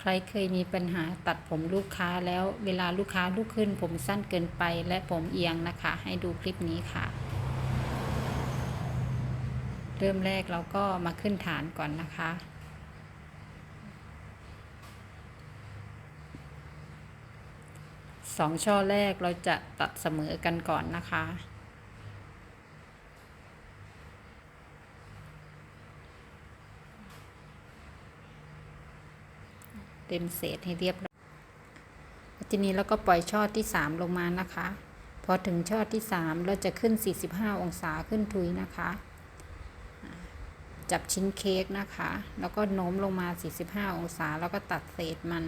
ใครเคยมีปัญหาตัดผมลูกค้าแล้วเวลาลูกค้าลุกขึ้น ผมสั้นเกินไปและผมเอียงนะคะ ให้ดูคลิปนี้ค่ะ เริ่มแรกเราก็มาขึ้นฐานก่อนนะคะ สองช่อแรกเราจะตัดเสมอกันก่อนนะคะ เต็มเศษให้เรียบร้อยทีนี้เราก็ปล่อยช่อที่ 3 ลงมานะคะ พอถึงช่อที่ 3 เราจะขึ้น 45 องศาขึ้นทุยนะคะ จับชิ้นเค้กนะคะ แล้วก็โน้มลงมา 45 องศา แล้วก็ตัดเศษมัน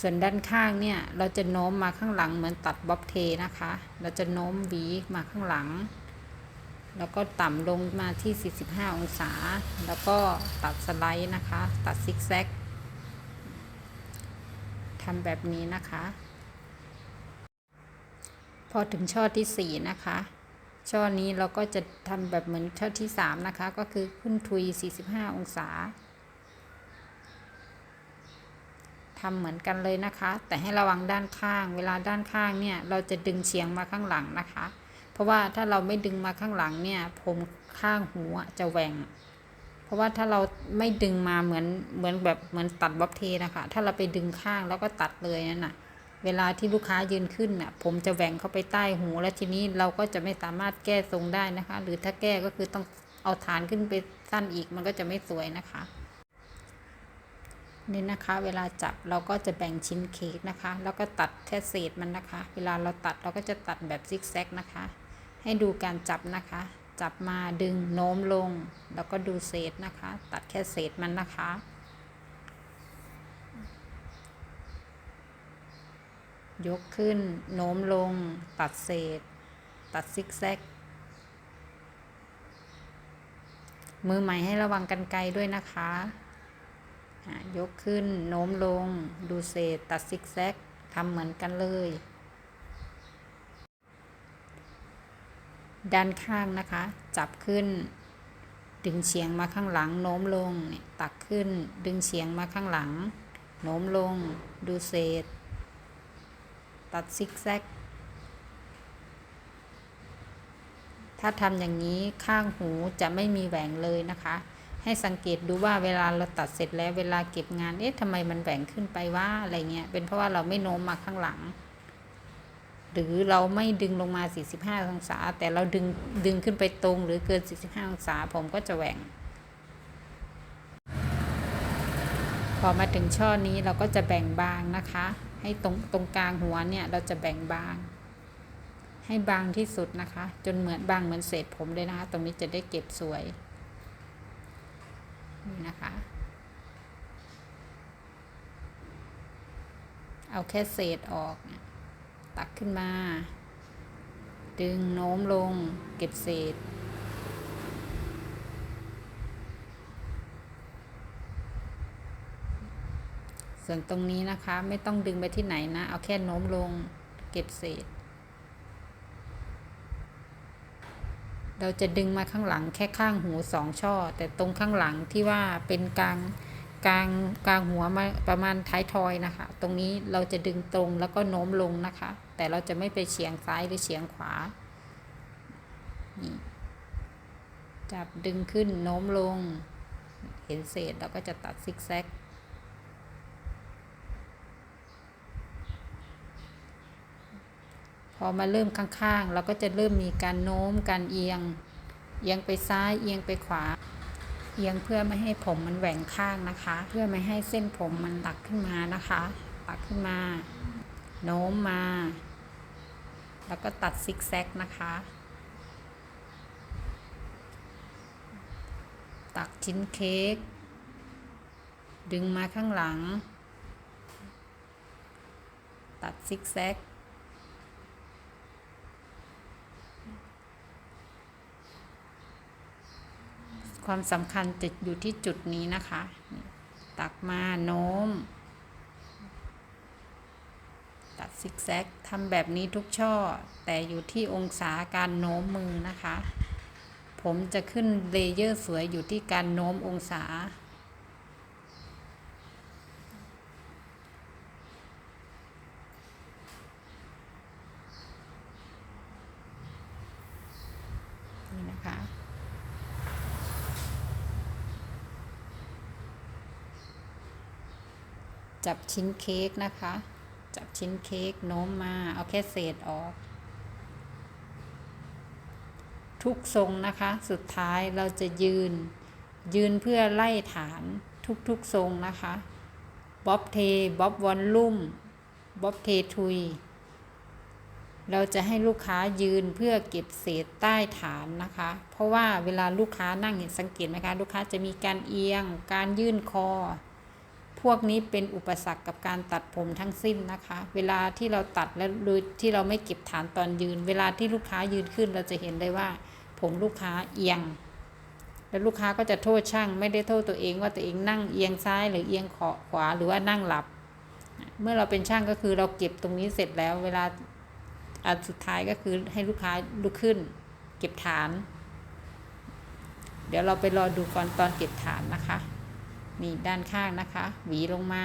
ส่วนด้านข้างเนี่ย เราจะโน้มมาข้างหลังเหมือนตัดบ๊อบเทนะคะ เราจะโน้มหวีมาข้างหลัง แล้วก็ต่ำลงมาที่ 45 องศา แล้วก็ตัดสไลด์นะคะ ตัดซิกแซกทำแบบนี้นะคะ พอถึงช่อที่ 4 นะคะ ช่อนี้เราก็จะทำแบบเหมือนช่อที่ 3 นะคะ ก็คือขึ้นทุย 45 องศาทำเหมือนกันเลยนะคะ แต่ให้ระวังด้านข้าง เวลาด้านข้างเนี่ย เราจะดึงเฉียงมาข้างหลังนะคะ ราะว่าถ้าเราไม่ดึงมาข้างหลังเนี่ย ผมข้างหูจะแหว่ง เพราะว่าถ้าเราไม่ดึงมาเหมือนเหมือนแบบเหมือนตัดบ๊อบเทนะคะ ถ้าเราไปดึงข้างแล้วก็ตัดเลยนั่นน่ะ เวลาที่ลูกค้ายืนขึ้นน่ะ ผมจะแหว่งเข้าไปใต้หูแล้วทีนี้เราก็จะไม่สามารถแก้ทรงได้นะคะ หรือถ้าแก้ก็คือต้องเอาฐานขึ้นไปสั้นอีกมันก็จะไม่สวยนะคะนี่นะคะ เวลาจับเราก็จะแบ่งชิ้นเค้กนะคะ แล้วก็ตัดแค่เศษมันนะคะ เวลาเราตัดเราก็จะตัดแบบซิกแซกนะคะ ให้ดูการจับนะคะ จับมาดึงโน้มลง แล้วก็ดูเศษนะคะ ตัดแค่เศษมันนะคะ ยกขึ้นโน้มลง ตัดเศษ ตัดซิกแซก มือใหม่ให้ระวังกันไกลด้วยนะคะยกขึ้นโน้มลง ดูเศษ ตัดซิกแซกทำเหมือนกันเลย ด้านข้างนะคะ จับขึ้น ดึงเฉียงมาข้างหลัง โน้มลงตักขึ้น ดึงเฉียงมาข้างหลัง โน้มลง ดูเศษ ตัดซิกแซก ถ้าทำอย่างนี้ข้างหูจะไม่มีแหว่งเลยนะคะ ให้สังเกตดูว่าเวลาเราตัดเสร็จแล้วเวลาเก็บงาน เอ๊ะทำไมมันแหว่งขึ้นไปว่าอะไรเงี้ย เป็นเพราะว่าเราไม่โน้มมาข้างหลัง หรือเราไม่ดึงลงมา 45 องศา แต่เราดึงดึงขึ้นไปตรงหรือเกิน 45 องศาผมก็จะแหว่ง พอมาถึงช่อนี้เราก็จะแบ่งบางนะคะ ให้ตรงตรงกลางหัวเนี่ยเราจะแบ่งบาง ให้บางที่สุดนะคะ จนเหมือนบางเหมือนเศษผมเลยนะคะ ตรงนี้จะได้เก็บสวยนี่นะคะเอาแค่เศษออกเนี่ย ตักขึ้นมา ดึงโน้มลงเก็บเศษ ส่วนตรงนี้นะคะไม่ต้องดึงไปที่ไหนนะ เอาแค่โน้มลงเก็บเศษ เราจะดึงมาข้างหลังแค่ข้างหูสองช่อ แต่ตรงข้างหลังที่ว่าเป็นกลาง กลางกลางหัวมาประมาณท้ายทอยนะคะ ตรงนี้เราจะดึงตรงแล้วก็โน้มลงนะคะ แต่เราจะไม่ไปเฉียงซ้ายหรือเฉียงขวา นี่ จับดึงขึ้นโน้มลง เห็นเศษเราก็จะตัดซิกแซก พอมาเริ่มข้างๆ เราก็จะเริ่มมีการโน้มการเอียง เอียงไปซ้ายเอียงไปขวา เอียงเพื่อไม่ให้ผมมันแหว่งข้างนะคะ เพื่อไม่ให้เส้นผมมันตักขึ้นมานะคะ ตักขึ้นมา โน้มมา แล้วก็ตัดซิกแซกนะคะ ตักชิ้นเค้กดึงมาข้างหลัง ตัดซิกแซก ความสำคัญจะอยู่ที่จุดนี้นะคะ ตักมาโน้ม ตัดซิกแซกทำแบบนี้ทุกช่อ แต่อยู่ที่องศาการโน้มมือนะคะ ผมจะขึ้นเลเยอร์สวยอยู่ที่การโน้มองศา นะคะ จับชิ้นเค้กนะคะ จับชิ้นเค้กโน้มมา เอาแค่เศษออก ทุกทรงนะคะ สุดท้ายเราจะยืน ยืนเพื่อไล่ฐานทุกๆทรงนะคะบ๊อบเทบ๊อบวอลลุ่มบ๊อบเททุย เราจะให้ลูกค้ายืนเพื่อเก็บเศษใต้ฐานนะคะ เพราะว่าเวลาลูกค้านั่งเห็นสังเกตไหมคะ ลูกค้าจะมีการเอียง การยื่นคอ พวกนี้เป็นอุปสรรคกับการตัดผมทั้งสิ้นนะคะ เวลาที่เราตัดแล้วโดยที่เราไม่เก็บฐานตอนยืน เวลาที่ลูกค้ายืนขึ้นเราจะเห็นได้ว่า ผมลูกค้าเอียง แล้วลูกค้าก็จะโทษช่าง ไม่ได้โทษตัวเองว่าตัวเองนั่งเอียงซ้ายหรือเอียงขอขวาหรือว่านั่งหลับ เมื่อเราเป็นช่างก็คือเราเก็บตรงนี้เสร็จแล้ว เวลาอันสุดท้ายก็คือให้ลูกค้าลุกขึ้น เก็บฐาน เดี๋ยวเราไปรอดูก่อนตอนเก็บฐานนะคะ นี่ด้านข้างนะคะ หวีลงมา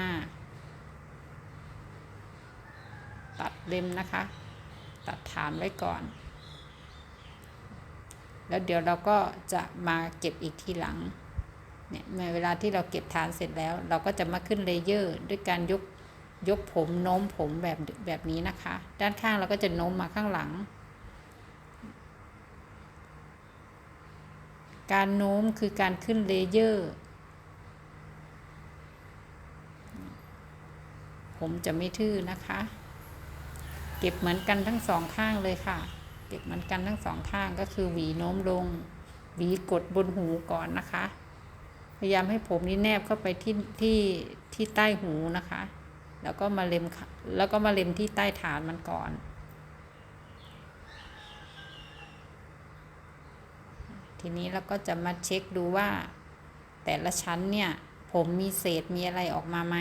ตัดเล็มนะคะ ตัดฐานไว้ก่อน แล้วเดี๋ยวเราก็จะมาเก็บอีกทีหลัง เนี่ยเมื่อเวลาที่เราเก็บฐานเสร็จแล้ว เราก็จะมาขึ้นเลเยอร์ ด้วยการยกยกผมโน้มผมแบบแบบนี้นะคะ ด้านข้างเราก็จะโน้มมาข้างหลัง การโน้มคือการขึ้นเลเยอร์ ผมจะไม่ทื่อนะคะ เก็บเหมือนกันทั้งสองข้างเลยค่ะ เก็บเหมือนกันทั้งสองข้างก็คือหวีโน้มลง หวีกดบนหูก่อนนะคะ พยายามให้ผมนี่แนบเข้าไปที่ที่ที่ใต้หูนะคะ แล้วก็มาเล็มแล้วก็มาเล็มที่ใต้ฐานมันก่อนทีนี้เราก็จะมาเช็คดูว่า แต่ละชั้นเนี่ย ผมมีเศษมีอะไรออกมาไหม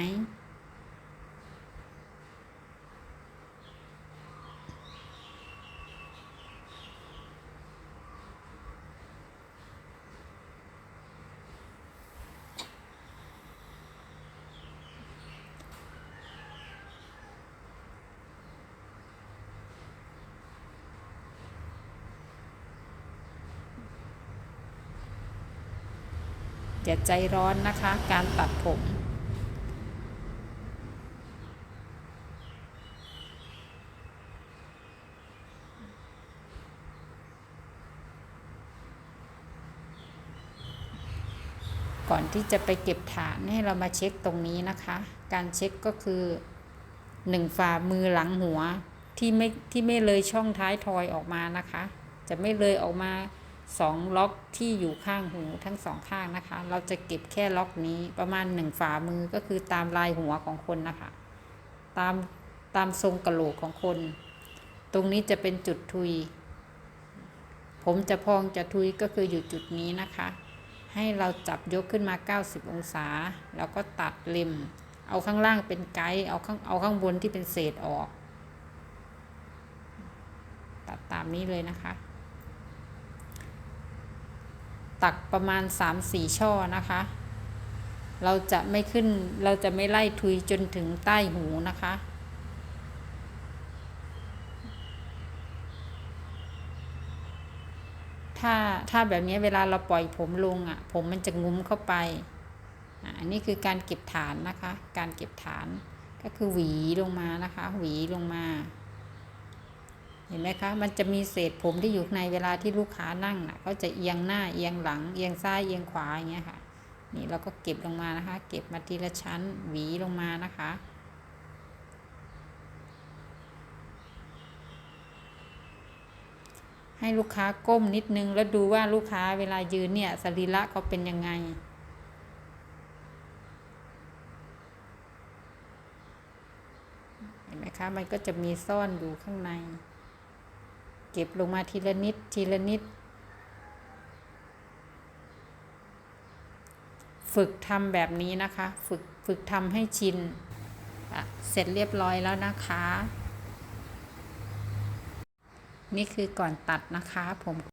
อย่าใจร้อนนะคะ การตัดผม ก่อนที่จะไปเก็บฐานให้เรามาเช็คตรงนี้นะคะ การเช็คก็คือหนึ่งฝ่ามือหลังหัวที่ไม่ที่ไม่เลยช่องท้ายทอยออกมานะคะ จะไม่เลยออกมา สองล็อกที่อยู่ข้างหูทั้งสองข้างนะคะ เราจะเก็บแค่ล็อกนี้ประมาณหนึ่งฝ่ามือก็คือตามลายหัวของคนนะคะ ตามตามทรงกระโหลกของคน ตรงนี้จะเป็นจุดทุย ผมจะพองจะทุยก็คืออยู่จุดนี้นะคะ ให้เราจับยกขึ้นมา 90 องศา แล้วก็ตัดเล็ม เอาข้างล่างเป็นไกด์เอาข้างเอาข้างบนที่เป็นเศษออก ตัดตามนี้เลยนะคะ ตักประมาณ 3-4 ช่อนะคะ เราจะไม่ขึ้นเราจะไม่ไล่ทุยจนถึงใต้หูนะคะ ถ้าถ้าแบบนี้เวลาเราปล่อยผมลงอะ ผมมันจะงุ้มเข้าไปอันนี้คือการเก็บฐานนะคะ การเก็บฐานก็คือหวีลงมานะคะ หวีลงมา ห็นไหมคะ มันจะมีเศษผมที่อยู่ในเวลาที่ลูกค้านั่งน่ะก็จะเอียงหน้าเอียงหลัง เอียงซ้ายเอียงขวาอย่างเงี้ยค่ะ นี่เราก็เก็บลงมานะคะ เก็บมาทีละชั้นหวีลงมานะคะให้ลูกค้าก้มนิดนึงแล้วดูว่าลูกค้าเวลายืนเนี่ยสรีระเขาเป็นยังไง เห็นไหมคะ มันก็จะมีซ่อนอยู่ข้างใน เก็บลงมาทีละนิดทีละนิด ฝึกทำแบบนี้นะคะ ฝึกฝึกทำให้ชินเสร็จเรียบร้อยแล้วนะคะ นี่คือก่อนตัดนะคะผม